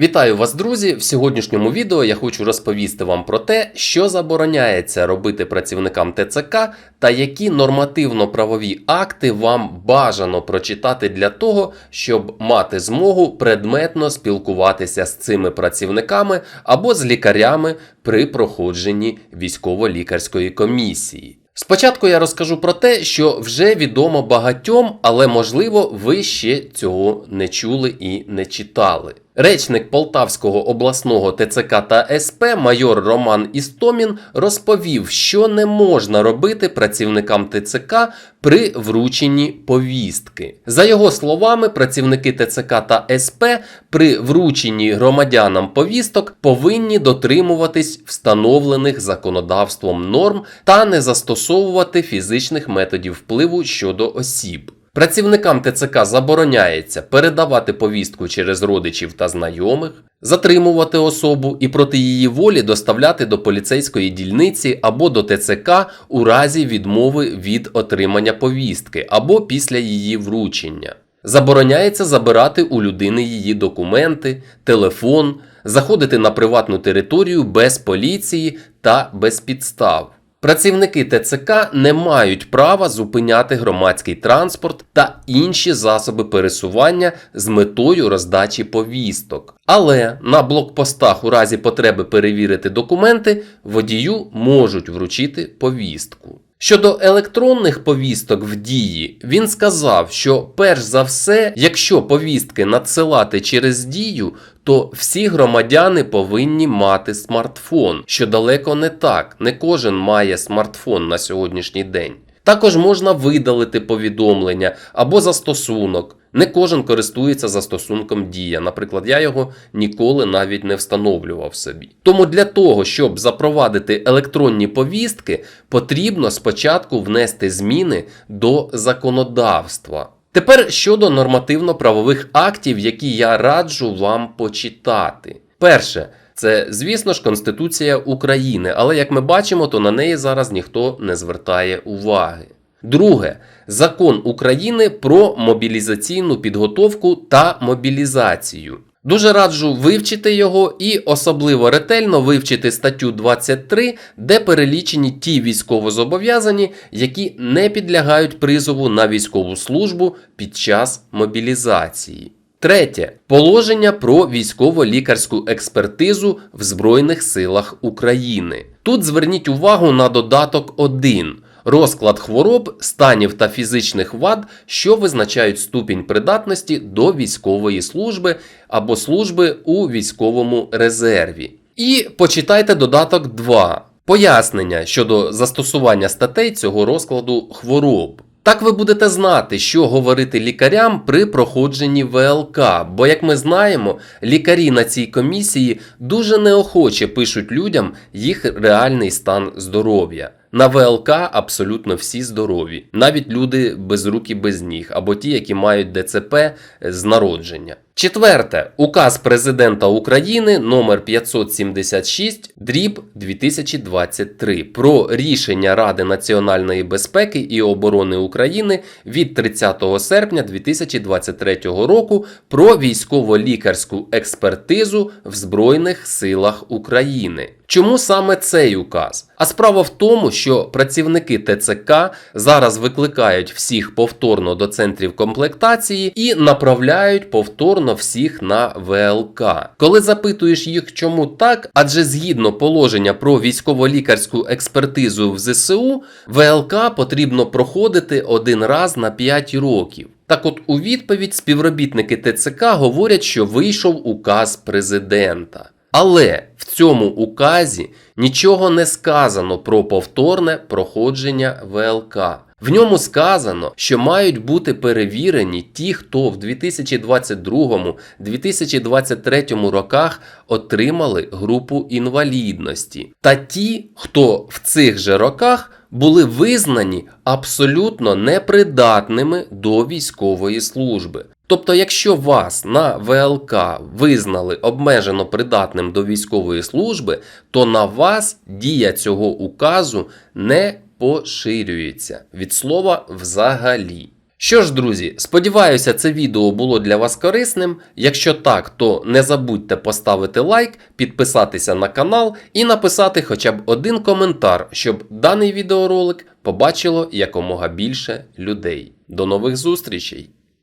Вітаю вас, друзі! В сьогоднішньому відео я хочу розповісти вам про те, що забороняється робити працівникам ТЦК та які нормативно-правові акти вам бажано прочитати для того, щоб мати змогу предметно спілкуватися з цими працівниками або з лікарями при проходженні військово-лікарської комісії. Спочатку я розкажу про те, що вже відомо багатьом, але можливо ви ще цього не чули і не читали. Речник Полтавського обласного ТЦК та СП майор Роман Істомін розповів, що не можна робити працівникам ТЦК при врученні повістки. За його словами, працівники ТЦК та СП при врученні громадянам повісток повинні дотримуватись встановлених законодавством норм та не застосовувати фізичних методів впливу щодо осіб. Працівникам ТЦК забороняється передавати повістку через родичів та знайомих, затримувати особу і проти її волі доставляти до поліцейської дільниці або до ТЦК у разі відмови від отримання повістки або після її вручення. Забороняється забирати у людини її документи, телефон, заходити на приватну територію без поліції та без підстав. Працівники ТЦК не мають права зупиняти громадський транспорт та інші засоби пересування з метою роздачі повісток. Але на блокпостах у разі потреби перевірити документи водію можуть вручити повістку. Щодо електронних повісток в дії, він сказав, що перш за все, якщо повістки надсилати через дію, то всі громадяни повинні мати смартфон, що далеко не так. Не кожен має смартфон на сьогоднішній день. Також можна видалити повідомлення або застосунок. Не кожен користується застосунком Дія. Наприклад, я його ніколи навіть не встановлював собі. Тому для того, щоб запровадити електронні повістки, потрібно спочатку внести зміни до законодавства. Тепер щодо нормативно-правових актів, які я раджу вам почитати. Перше. Це, звісно ж, Конституція України, але як ми бачимо, то на неї зараз ніхто не звертає уваги. Друге, закон України про мобілізаційну підготовку та мобілізацію. Дуже раджу вивчити його і особливо ретельно вивчити статтю 23, де перелічені ті військовозобов'язані, які не підлягають призову на військову службу під час мобілізації. Третє положення про військово-лікарську експертизу в Збройних силах України. Тут зверніть увагу на додаток 1. Розклад хвороб, станів та фізичних вад, що визначають ступінь придатності до військової служби або служби у військовому резерві. І почитайте додаток 2. Пояснення щодо застосування статей цього розкладу хвороб. Так ви будете знати, що говорити лікарям при проходженні ВЛК, бо, як ми знаємо, лікарі на цій комісії дуже неохоче пишуть людям їх реальний стан здоров'я. На ВЛК абсолютно всі здорові, навіть люди без рук і без ніг, або ті, які мають ДЦП з народження. Четверте, указ президента України номер 576 дріб 2023 про рішення Ради національної безпеки і оборони України від 30 серпня 2023 року про військово-лікарську експертизу в Збройних силах України. Чому саме цей указ? А справа в тому, що працівники ТЦК зараз викликають всіх повторно до центрів комплектації і направляють повторно всіх на ВЛК. Коли запитуєш їх, чому так, адже згідно положення про військово-лікарську експертизу в ЗСУ, ВЛК потрібно проходити один раз на 5 років. Так от у відповідь співробітники ТЦК говорять, що вийшов указ президента. Але в цьому указі нічого не сказано про повторне проходження ВЛК. В ньому сказано, що мають бути перевірені ті, хто в 2022-2023 роках отримали групу інвалідності, та ті, хто в цих же роках були визнані абсолютно непридатними до військової служби. Тобто, якщо вас на ВЛК визнали обмежено придатним до військової служби, то на вас дія цього указу не поширюється від слова взагалі. Що ж, друзі, сподіваюся, це відео було для вас корисним. Якщо так, то не забудьте поставити лайк, підписатися на канал і написати хоча б один коментар, щоб даний відеоролик побачило якомога більше людей. До нових зустрічей!